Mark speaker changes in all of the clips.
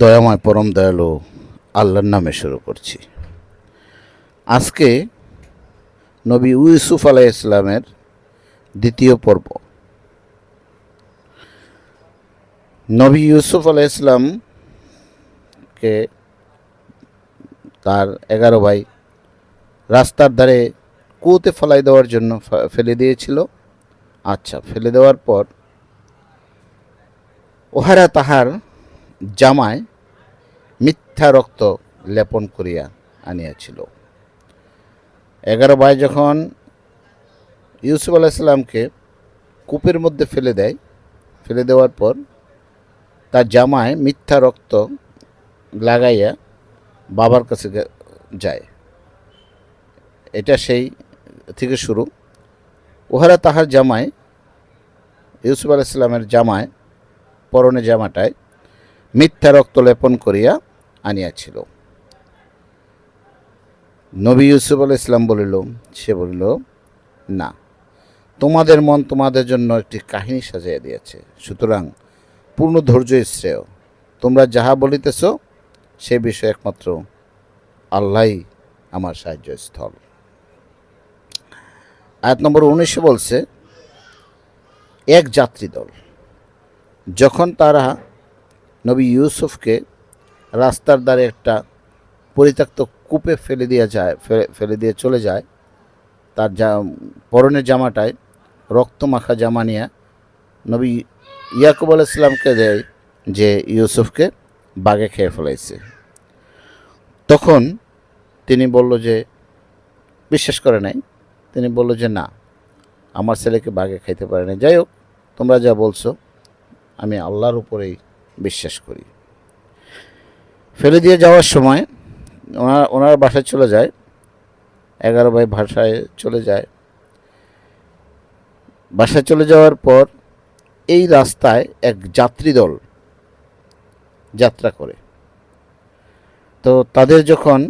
Speaker 1: দয়াময় পরম দয়ালু আল্লাহর নামে শুরু করছি। আজকে নবী ইউসুফ আলাহ ইসলামের দ্বিতীয় পর্ব। নবী ইউসুফ আলাহ ইসলামকে তার এগারো ভাই রাস্তার ধারে কুয়োতে ফেলাই দেওয়ার জন্য ফেলে দিয়েছিল। আচ্ছা ফেলে দেওয়ার পর ওহারা তাহার জামায় মিথ্যা রক্ত লেপন করিয়া আনিয়াছিল। এগারো ভাই যখন ইউসুফ আলাইসাল্লামকে কূপের মধ্যে ফেলে দেয়, ফেলে দেওয়ার পর তার জামায় মিথ্যা রক্ত লাগাইয়া বাবার কাছে যায়। এটা সেই থেকে শুরু। উহারা তাহার জামায়, ইউসুফ আলাইসাল্লামের জামায়, পরনে জামাটায় মিথ্যা রক্ত লেপন করিয়া আনিয়াছিল। নবী ইউসুফ আল ইসলাম বলিল, সে বলিল, না, তোমাদের মন তোমাদের জন্য একটি কাহিনী সাজাইয়া দিয়েছে। সুতরাং পূর্ণ ধৈর্যই শ্রেয়। তোমরা যাহা বলিতেছ, সে বিষয়ে একমাত্র আল্লাহই আমার সাহায্য স্থল। আয়াত নম্বর উনিশে বলছে, এক যাত্রী দল যখন তারা নবী ইউসুফকে রাস্তার দ্বারে একটা পরিত্যক্ত কূপে ফেলে দিয়ে যায়, ফেলে দিয়ে চলে যায়। তার যা পরনের জামাটায়, রক্ত মাখা জামা নিয়ে নবী ইয়াকুব আলাইসলামকে দেয় যে ইউসুফকে বাগে খেয়ে ফেলাইছে। তখন তিনি বলল যে, বিশ্বাস করে নাই। তিনি বলল যে, না, আমার ছেলেকে বাগে খাইতে পারে না যাই হোক, তোমরা যা বলছো, আমি আল্লাহর উপরেই বিশ্বাস করি। ফেলে দিয়ে যাওয়ার সময় ওনার ওনার বাসায় চলে যায়, এগারো ভাই ভাষায় চলে যায়। বাসায় চলে যাওয়ার পর এই রাস্তায় এক যাত্রী দল যাত্রা করে। তো তাদের যখন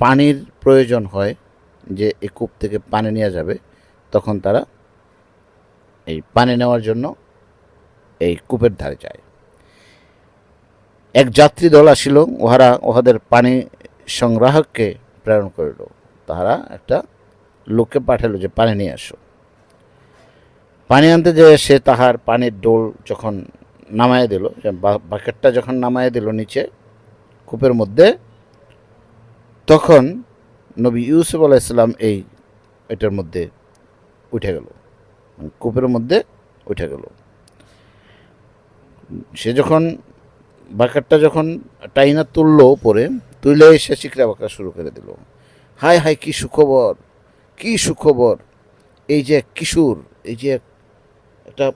Speaker 1: পানির প্রয়োজন হয়, যে এই কূপ থেকে পানি নেওয়া যাবে, তখন তারা এই পানি নেওয়ার জন্য এই কূপের ধারে যায়। এক যাত্রী দল আসিল, উহারা উহাদের পানি সংগ্রাহককে প্রেরণ করিল। তাহারা একটা লোককে পাঠালো যে, পানি নিয়ে আসো। পানি আনতে যে সে তাহার পানির ডোল যখন নামায় দিল বাকেটটা যখন নামায় দিল নিচে কূপের মধ্যে, তখন নবী ইউসুফ আলাইসাল্লাম এই, এটার মধ্যে উঠে গেল। মানে কূপের মধ্যে উঠে গেল। সে যখন বাকেটটা যখন টাইনা তুলল পরে তুলে এসে চিকরা বাঁকা শুরু করে দিল। হায় হায়, কি সুখবর কি সুখবর। এই যে কিশোর, এই যে এক- একটা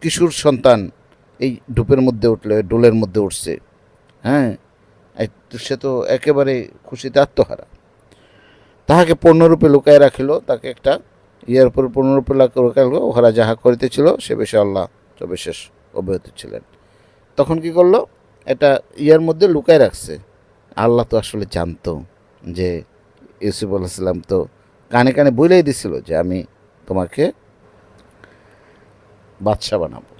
Speaker 1: কিশোর সন্তান এই ডুপের মধ্যে উঠলে, ডোলের মধ্যে উঠছে হ্যাঁ? সে তো একেবারে খুশিতে আত্মহারা। তাহাকে পূর্ণরূপে লুকায় রাখিল, তাকে একটা ইয়ার উপর পূর্ণরূপে লুকাইল ওহারা যাহা করিতেছিল, সে বিষয়ে আল্লাহ সবিশেষ অব্যাহত ছিলেন। তখন কি করল? এটা ইয়ার মধ্যে লুকায় রাখছে। আল্লাহ তো আসলে জানতো যে ইউসুফ আলাহিসাল্লাম তো কানে কানে বলেই দিছিল যে আমি তোমাকে বাদশা বানাবো।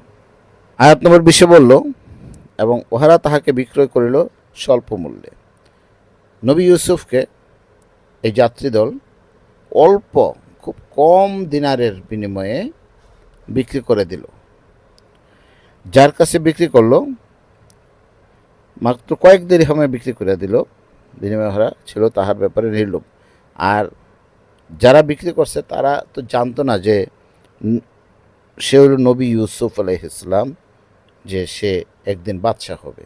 Speaker 1: আয়াত নম্বর বিশে বলল, এবং ওহারা তাহাকে বিক্রয় করিল স্বল্প মূল্যে। নবী ইউসুফকে এই যাত্রীদল অল্প, খুব কম দিনারের বিনিময়ে বিক্রি করে দিল। যার কাছে বিক্রি করল মাত্র কয়েক দিরহামে বিক্রি করে দিল। বিনিময় হারা ছিল তাহার ব্যাপারে নির্লোভ আর যারা বিক্রি করছে, তারা তো জানতো না যে সে হল নবী ইউসুফ আলাইহ ইসলাম যে সে একদিন বাদশাহ হবে।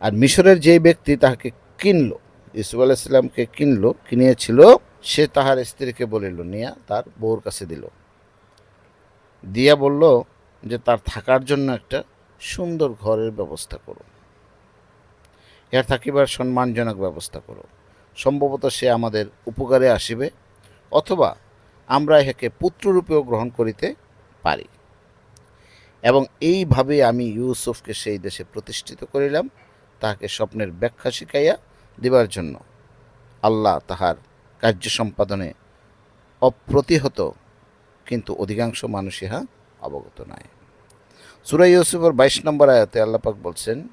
Speaker 1: আর মিশরের যে ব্যক্তি তাহাকে কিনলো, ইউসুফ আলাইসাল্লামকে কিনলো, কিনিয়েছিল, সে তাহার স্ত্রীকে বলিল, নিয়া, তার বউর কাছে দিল। দিয়া বলল যে, তার থাকার জন্য একটা সুন্দর ঘরের ব্যবস্থা করো। এর থাকিবার সম্মানজনক ব্যবস্থা করো। সম্ভবত সে আমাদের উপকারে আসিবে, অথবা আমরা ইহাকে পুত্ররূপেও গ্রহণ করিতে পারি। এবং এইভাবে আমি ইউসুফকে সেই দেশে প্রতিষ্ঠিত করিলাম, তাহাকে স্বপ্নের ব্যাখ্যা শিখাইয়া দিবার জন্য। আল্লাহ তাহার কার্য সম্পাদনে অপ্রতিহত, কিন্তু অধিকাংশ মানুষ ইহা অবগত নয় সুরাই ইউসুফের বাইশ নম্বর আয়াতে আল্লাপাক বলছেন,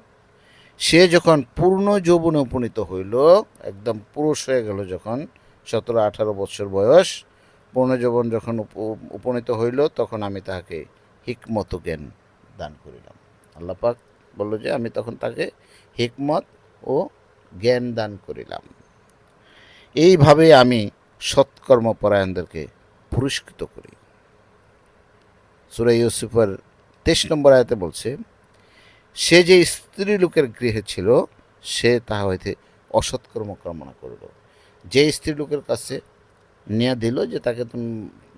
Speaker 1: সে যখন পূর্ণ যৌবনে উপনীত হইল, একদম পুরুষ হয়ে গেল যখন সতেরো আঠারো বছর বয়স, পূর্ণ যৌবন যখন উপ- উপনীত হইল, তখন আমি তাহাকে হিকমত জ্ঞান দান করিলাম। আল্লাপাক বলল যে, আমি তখন তাকে হিকমত ও জ্ঞান দান করিলাম। এইভাবে আমি সৎকর্মপরায়ণদেরকে পুরস্কৃত করি। সুরাই ইউসুফের তেইশ নম্বর আয়াতে বলছে, সে যে স্ত্রী লোকের গৃহে ছিল, সে তাহা হইতে অসৎকর্ম কামনা করল। যে স্ত্রী লোকের কাছে নিয়ে দিল যে তাকে তুমি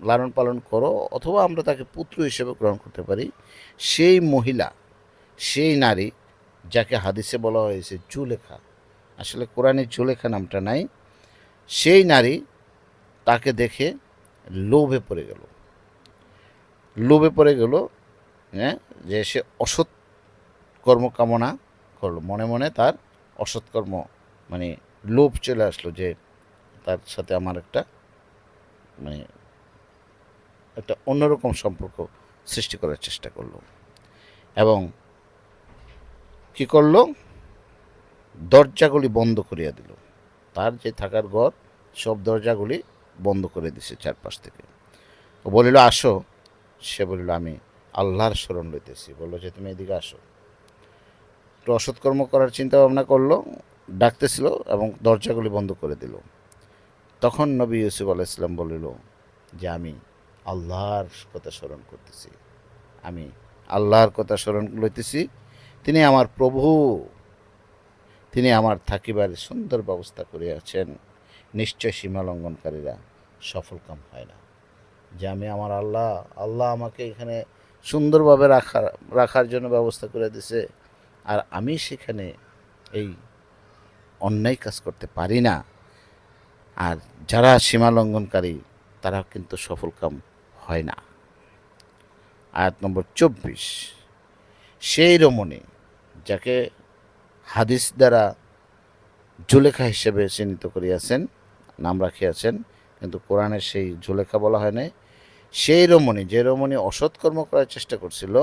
Speaker 1: লালন পালন করো, অথবা আমরা তাকে পুত্র হিসেবে গ্রহণ করতে পারি, সেই মহিলা, সেই নারী, যাকে হাদিসে বলা হয়েছে জুলেখা, আসলে কোরআনে জুলেখা নামটা নাই, সেই নারী তাকে দেখে লোভে পড়ে গেল। লোভে পড়ে গেল হ্যাঁ? যে সে অসৎ কর্ম কামনা করল। মনে মনে তার অসৎ কর্ম মানে লোভ চলে আসলো যে তার সাথে আমার একটা মানে একটা অন্যরকম সম্পর্ক সৃষ্টি করার চেষ্টা করল। এবং কি করল? দরজাগুলি বন্ধ করিয়া দিল। তার যে থাকার ঘর, সব দরজাগুলি বন্ধ করে দিছে চারপাশ থেকে। ও বলিল, আসো। সে বলিল, আমি আল্লাহর স্মরণ লইতেছি বলল যে, তুমি এদিকে আসো। একটু অসৎকর্ম করার চিন্তা ভাবনা করল, ডাকতেছিল এবং দরজাগুলি বন্ধ করে দিল। তখন নবী ইউসুফ আলাইসলাম বলিল, যে, আমি আল্লাহর কথা স্মরণ করতেছি। আমি আল্লাহর কথা স্মরণ লইতেছি। তিনি আমার প্রভু। তিনি আমার থাকিবার সুন্দর ব্যবস্থা করিয়াছেন। নিশ্চয় সীমা লঙ্ঘনকারীরা সফল কাম হয় না। যে, আমি আমার আল্লাহ আল্লাহ আমাকে এখানে সুন্দরভাবে রাখার রাখার জন্য ব্যবস্থা করে দিছে। আর আমি সেখানে এই অন্যায় কাজ করতে পারি না। আর যারা সীমা লঙ্ঘনকারী তারা কিন্তু সফল কাম হয় না। আয়াত নম্বর চব্বিশ। সেই রমণী, যাকে হাদিস দ্বারা জুলেখা হিসেবে চিহ্নিত করিয়াছেন, নাম রাখিয়াছেন, কিন্তু কোরআনের সেই জুলেখা বলা হয় নাই সেই রমণী, যে রমণী অসৎকর্ম করার চেষ্টা করছিল,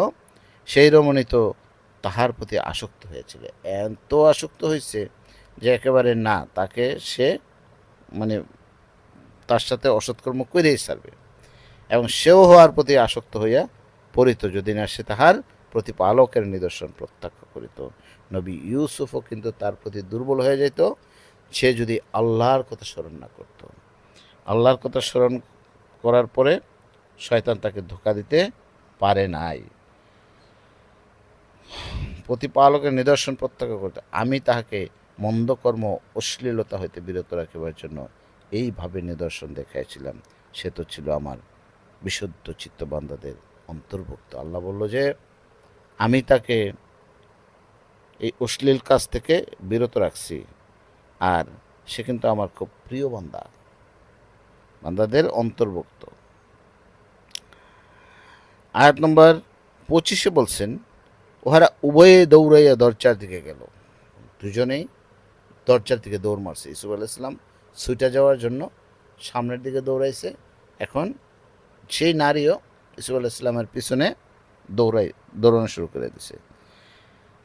Speaker 1: সেই রমণী তো তাহার প্রতি আসক্ত হয়েছিল। এত আসক্ত হয়েছে যে একেবারে না, তাকে সে মানে তার সাথে অসৎকর্ম করেই ছাড়বে এবং সেও হওয়ার প্রতি আসক্ত হইয়া পড়িত যদি না সে তাহার প্রতিপালকের নিদর্শন প্রত্যক্ষ করিত। নবী ইউসুফও কিন্তু তার প্রতি দুর্বল হয়ে যেত সে যদি আল্লাহর কথা স্মরণ না করত। আল্লাহর কথা স্মরণ করার পরে শয়তান তাকে ধোকা দিতে পারে নাই। প্রতিপালকের নিদর্শন প্রত্যক্ষ করতে আমি তাহাকে মন্দকর্ম অশ্লীলতা হইতে বিরত রাখিবার জন্য এইভাবে নিদর্শন দেখাইছিলাম সে তো ছিল আমার বিশুদ্ধ চিত্তবান্ধাদের অন্তর্ভুক্ত। আল্লাহ বলল যে, আমি তাকে এই অশ্লীল কাজ থেকে বিরত রাখছি আর সে কিন্তু আমার খুব প্রিয় বান্দা। বান্দাদের অন্তর্ভুক্ত। আয়াত নম্বর পঁচিশে বলছেন ওহারা উভয়ে দৌড়াইয়া দরজার দিকে গেল। দুজনেই দরজার দিকে দৌড় মারছে। ইসুফ আলাইসলাম সুইটা যাওয়ার জন্য সামনের দিকে দৌড়াইছে। এখন সেই নারীও ইসুফ আলাইসলামের পিছনে দৌড়াই, দৌড়ানো শুরু করে দিছে।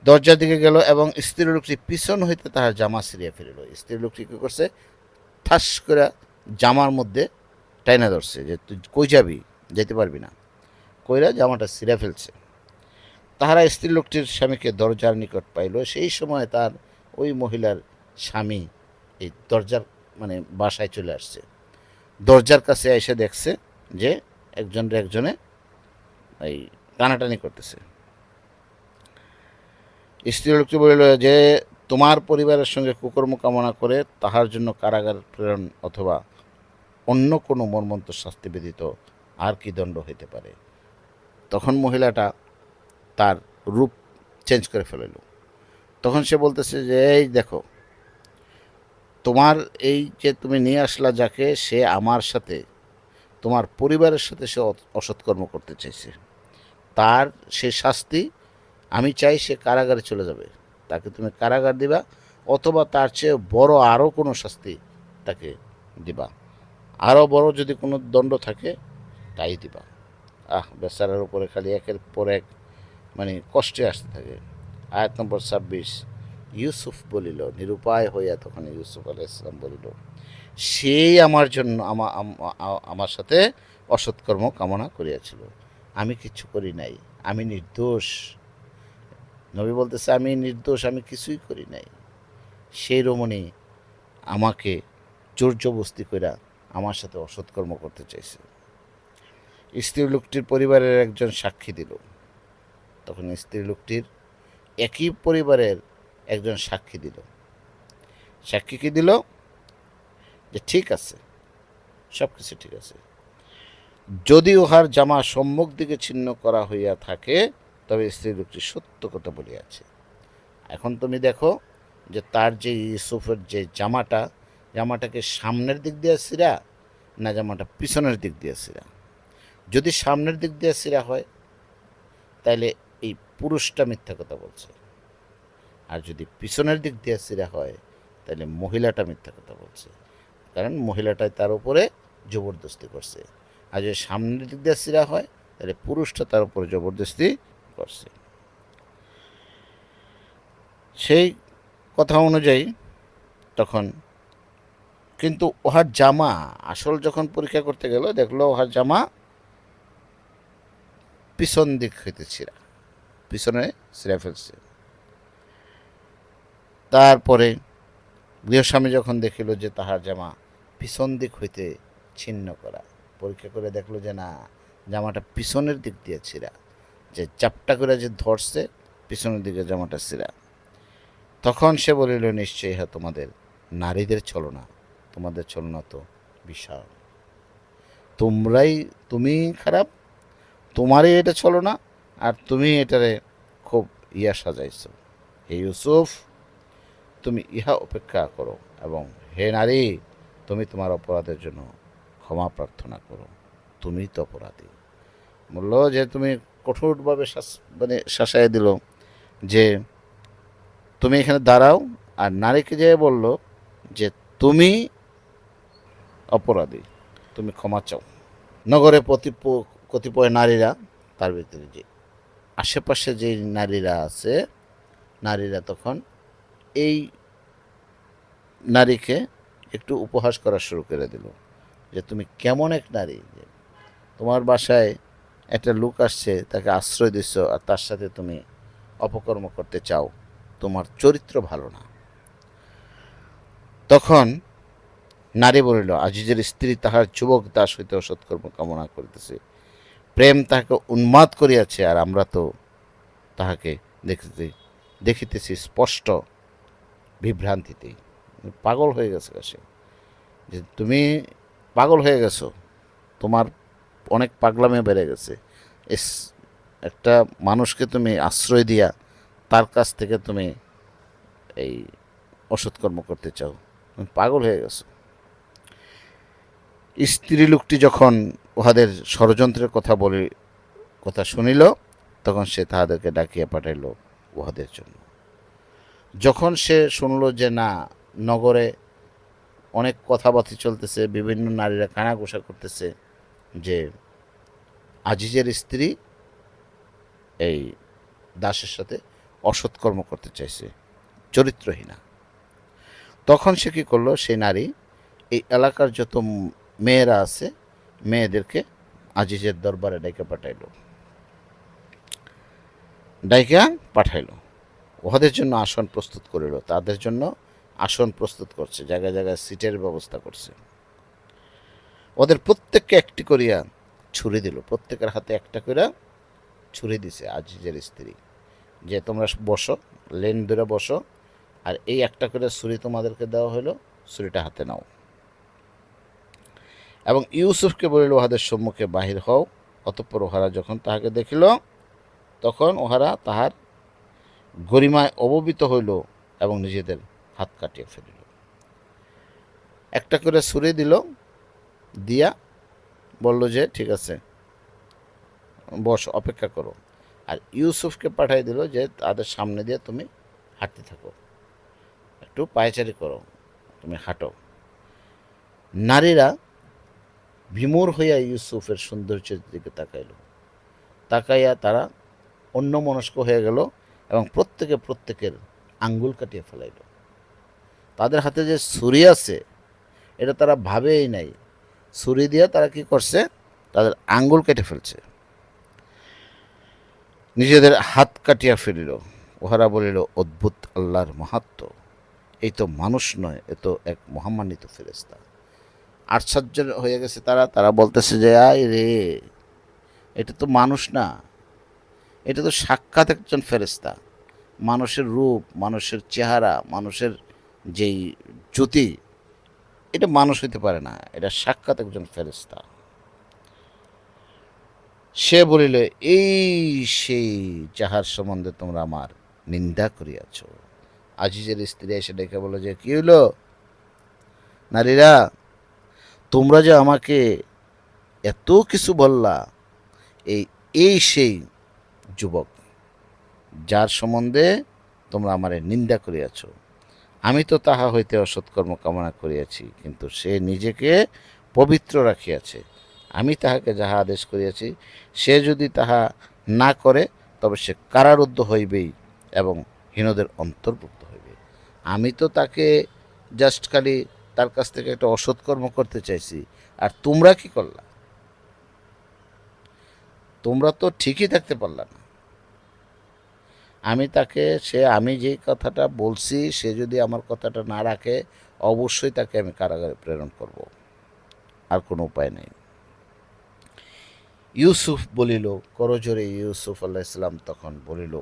Speaker 1: দরজার দিকে গেল এবং স্ত্রী লোকটি পিছন হইতে তাহার জামা সিরিয়া ফিরিল স্ত্রী লোকটি কী করছে? ঠাস করে জামার মধ্যে টাইনা ধরছে যে, তুই কই যাবি? যেতে পারবি না। কইরা জামাটা সিরা ফেলছে। তাহারা স্ত্রী লোকটির স্বামীকে দরজার নিকট পাইল। সেই সময় তার ওই মহিলার স্বামী এই দরজার মানে বাসায় চলে আসছে। দরজার কাছে এসে দেখছে যে একজনের একজনে এই টানাটানি করতেছে। স্ত্রী লোকটি বলিল, যে তোমার পরিবারের সঙ্গে কুকর্ম কামনা করে তাহার জন্য কারাগার প্রেরণ অথবা অন্য কোনো মর্মন্ত শাস্তি ব্যতীত আর কি দণ্ড হইতে পারে? তখন মহিলাটা তার রূপ চেঞ্জ করে ফেলিল। তখন সে বলতেছে যে, এই দেখো, তোমার এই যে তুমি নিয়ে আসলা যাকে, সে আমার সাথে, তোমার পরিবারের সাথে সে অসৎকর্ম করতে চাইছে। তার সে শাস্তি আমি চাই সে কারাগারে চলে যাবে। তাকে তুমি কারাগার দিবা, অথবা তার চেয়ে বড় আরও কোনো শাস্তি তাকে দিবা। আরও বড় যদি কোনো দণ্ড থাকে, তাই দিবা। আহ, বেচারার উপরে খালি একের পর এক মানে কষ্টে আসতে থাকে। আয়াত নম্বর ছাব্বিশ, ইউসুফ বলিল, নিরুপায় হইয়া তখন ইউসুফ আলাহ ইসলাম বলিল, সেই আমার জন্য আমা- আম- আমার সাথে অসৎকর্ম কামনা করিয়াছিল। আমি কিচ্ছু করি নাই, আমি নির্দোষ। নবী বলতেছে, আমি নির্দোষ, আমি কিছুই করি নাই। সেই রমণী আমাকে জোর জবস্তি আমার সাথে অসৎকর্ম করতে চাইছে। স্ত্রী লোকটির পরিবারের একজন সাক্ষী দিল। তখন স্ত্রী লোকটির একই পরিবারের একজন সাক্ষী দিল। সাক্ষী কি দিল? যে ঠিক আছে সব কিছু ঠিক আছে। যদি উহার জামা সম্মুখ দিকে ছিন্ন করা হইয়া থাকে, তবে স্ত্রী লোকটি সত্য কথা বলিয়াছে। এখন তুমি দেখো যে তার যে ইউসুফের যে জামাটা, জামাটাকে সামনের দিক দিয়ে সিরা না জামাটা পিছনের দিক দিয়ে সিরা যদি সামনের দিক দিয়ে সিরা হয় তাহলে এই পুরুষটা মিথ্যা কথা বলছে। আর যদি পিছনের দিক দিয়ে সিরা হয় তাহলে মহিলাটা মিথ্যা কথা বলছে। কারণ মহিলাটাই তার উপরে জবরদস্তি করছে। আর যদি সামনের দিক দিয়ে সিরা হয় তাহলে পুরুষটা তার উপরে জবরদস্তি করছে। সেই কথা অনুযায়ী তখন কিন্তু ওহার জামা আসল যখন পরীক্ষা করতে গেল, দেখল ওহার জামা পিছন দিক হইতে ছিঁড়া পিছনে ছিঁড়া ফেলছে। তারপরে গৃহস্বামী যখন দেখিল যে তাহার জামা পিছন দিক হইতে ছিন্ন করা, পরীক্ষা করে দেখল যে না, জামাটা পিছনের দিক দিয়ে ছিঁড়া। যে চাপটা করে যে ধরছে, পিছনের দিকে জামাটা ছিঁড়া। তখন সে বলিল, নিশ্চয়ই হ্যাঁ তোমাদের নারীদের ছলনা, তোমাদের ছলনা তো বিশাল। তোমরাই, তুমি খারাপ তোমারই এটা চলো ছলনা আর তুমি এটারে খুব ইয়া সাজাইছো। হে ইউসুফ, তুমি ইহা উপেক্ষা করো এবং হে নারী, তুমি তোমার অপরাধের জন্য ক্ষমা প্রার্থনা করো। তুমি তো অপরাধী। বলল যে তুমি কঠোরভাবে শাস- মানে শাসায় দিল যে তুমি এখানে দাঁড়াও, আর নারীকে যে বলল যে তুমি অপরাধী, তুমি ক্ষমা চাও। নগরে প্রতিপ- কতিপয় নারীরা তার ভিতরে যে আশেপাশে যে নারীরা আছে, নারীরা তখন এই নারীকে একটু উপহাস করা শুরু করে দিল যে তুমি কেমন এক নারী? তোমার বাসায় একটা লোক আসছে, তাকে আশ্রয় দিচ্ছ আর তার সাথে তুমি অপকর্ম করতে চাও, তোমার চরিত্র ভালো না। তখন নারী বলিল, আজিজের স্ত্রী তাহার যুবক দাস হইতে সৎকর্ম কামনা করিতেছে। প্রেম তাহাকে উন্মাদ করিয়াছে আর আমরা তো তাহাকে দেখিতে, দেখিতেছি স্পষ্ট বিভ্রান্তিতেই। পাগল হয়ে গেছে সে যে তুমি পাগল হয়ে গেছো, তোমার অনেক পাগলামে বেড়ে গেছে। এস, একটা মানুষকে তুমি আশ্রয় দিয়া তার কাছ থেকে তুমি এই অসৎকর্ম করতে চাও, তুমি পাগল হয়ে গেছো। স্ত্রী লোকটি যখন উহাদের ষড়যন্ত্রের কথা বলে, কথা শুনিল, তখন সে তাহাদেরকে ডাকিয়া পাঠাইল উহাদের জন্য। যখন সে শুনল যে না, নগরে অনেক কথাবার্তা চলতেছে, বিভিন্ন নারীরা কানাঘোষা করতেছে, যে আজিজের স্ত্রী এই দাসের সাথে অসৎকর্ম করতে চাইছে, চরিত্রহীনা। তখন সে কী করল, সেই নারী এই এলাকার যত মেয়েরা আছে মেয়েদেরকে আজিজের দরবারে ডেকে পাঠাইলো। ডাইকা পাঠাইলো। উহাদের জন্য আসন প্রস্তুত করিল। তাদের জন্য আসন প্রস্তুত করছে, জায়গায় জায়গায় সিটের ব্যবস্থা করছে। ওদের প্রত্যেককে একটি করিয়া ছুরি দিল। প্রত্যেকের হাতে একটা করিয়া ছুরি দিছে আজিজের স্ত্রী। যে তোমরা বসো, লেন ধরে বসো, আর এই একটা করে ছুরি তোমাদেরকে দেওয়া হলো ছুরিটা হাতে নাও। এবং ইউসুফকে বলিল, উহাদের সম্মুখে বাহির হও। অতঃপর ওহারা যখন তাহাকে দেখিল, তখন ওহারা তাহার গরিমায় অববিত হইল এবং নিজেদের হাত কাটিয়ে ফেলিল। একটা করে সুরে দিল, দিয়া বলল যে, ঠিক আছে, বস, অপেক্ষা করো। আর ইউসুফকে পাঠাই দিল যে, তাদের সামনে দিয়ে তুমি হাঁটতে থাকো। একটু পায়চারি করো, তুমি হাঁটো। নারীরা বিমূর হইয়া ইউসুফের সৌন্দর্যের দিকে তাকাইল। তাকাইয়া তারা অন্য মনস্ক হয়ে গেল এবং প্রত্যেকে প্রত্যেকের আঙ্গুল কাটিয়ে ফেলাইল। তাদের হাতে যে ছুরি আছে, এটা তারা ভাবেই নাই। ছুরি দিয়ে তারা কি করছে? তাদের আঙ্গুল কেটে ফেলছে। নিজেদের হাত কাটিয়া ফেলিল। ওহারা বলিল, অদ্ভুত আল্লাহর মাহাত্ম। এই তো মানুষ নয়, এ তো এক মহামান্বিত ফেরেস্তা আশ্চর্য হয়ে গেছে তারা। তারা বলতেছে যে, আয় রে, এটা তো মানুষ না। এটা তো সাক্ষাৎ একজন ফেরেস্তা মানুষের রূপ, মানুষের চেহারা, মানুষের যেই জ্যোতি, এটা মানুষ হইতে পারে না। এটা সাক্ষাৎ একজন ফেরেস্তা সে বলিল, এই সেই যাহার সম্বন্ধে তোমরা আমার নিন্দা করিয়াছ। আজিজের স্ত্রী এসে ডেকে বলো যে, কি হইল? নারীরা তোমরা যে আমাকে এত কিছু বললা, এই এই সেই যুবক, যার সম্বন্ধে তোমরা আমার নিন্দা করিয়াছ। আমি তো তাহা হইতে অসৎকর্ম কামনা করিয়াছি, কিন্তু সে নিজেকে পবিত্র রাখিয়াছে। আমি তাহাকে যাহা আদেশ করিয়াছি, সে যদি তাহা না করে, তবে সে কারারুদ্ধ হইবেই এবং হীনদের অন্তর্ভুক্ত হইবে। আমি তো তাকে জাস্ট খালি তার কাছ থেকে একটা অসৎকর্ম করতে চাইছি। আর তোমরা কি করলা? তোমরা তো ঠিকই থাকতে পারলা না। আমি তাকে, সে, আমি যে কথাটা বলছি, সে যদি আমার কথাটা না রাখে, অবশ্যই তাকে আমি কারাগারে প্রেরণ করব। আর কোনো উপায় নেই। ইউসুফ বলিল করজোরে ইউসুফ আল্লাহ ইসলাম তখন বলিল,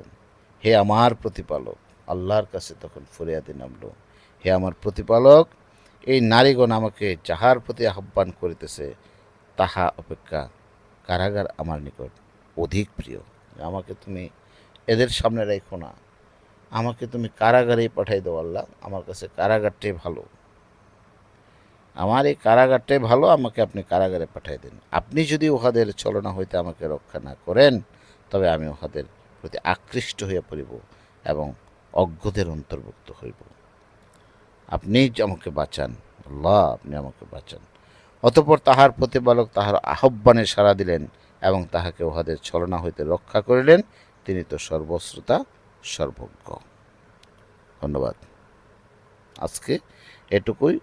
Speaker 1: হে আমার প্রতিপালক, আল্লাহর কাছে তখন ফরিয়াদি নামলো, হে আমার প্রতিপালক এই নারীগণ আমাকে যাহার প্রতি আহ্বান করিতেছে, তাহা অপেক্ষা কারাগার আমার নিকট অধিক প্রিয়। আমাকে তুমি এদের সামনে রেখো না। আমাকে তুমি কারাগারেই পাঠাই দাও আল্লাহ। আমার কাছে কারাগারটাই ভালো। আমার এই কারাগারটাই ভালো, আমাকে আপনি কারাগারে পাঠাই দিন। আপনি যদি উহাদের ছলনা হইতে আমাকে রক্ষা না করেন, তবে আমি উহাদের প্রতি আকৃষ্ট হইয়া পড়িব এবং অজ্ঞদের অন্তর্ভুক্ত হইব। আপনি আমাকে বাঁচান, আল্লাহ আপনি আমাকে বাঁচান। অতপর তাহার প্রতিপালক তাহার আহ্বানে সাড়া দিলেন এবং তাহাকে উহাদের ছলনা হইতে রক্ষা করিলেন। তিনি তো সর্বশ্রোতা, সর্বজ্ঞ। ধন্যবাদ। আজকে এটুকুই।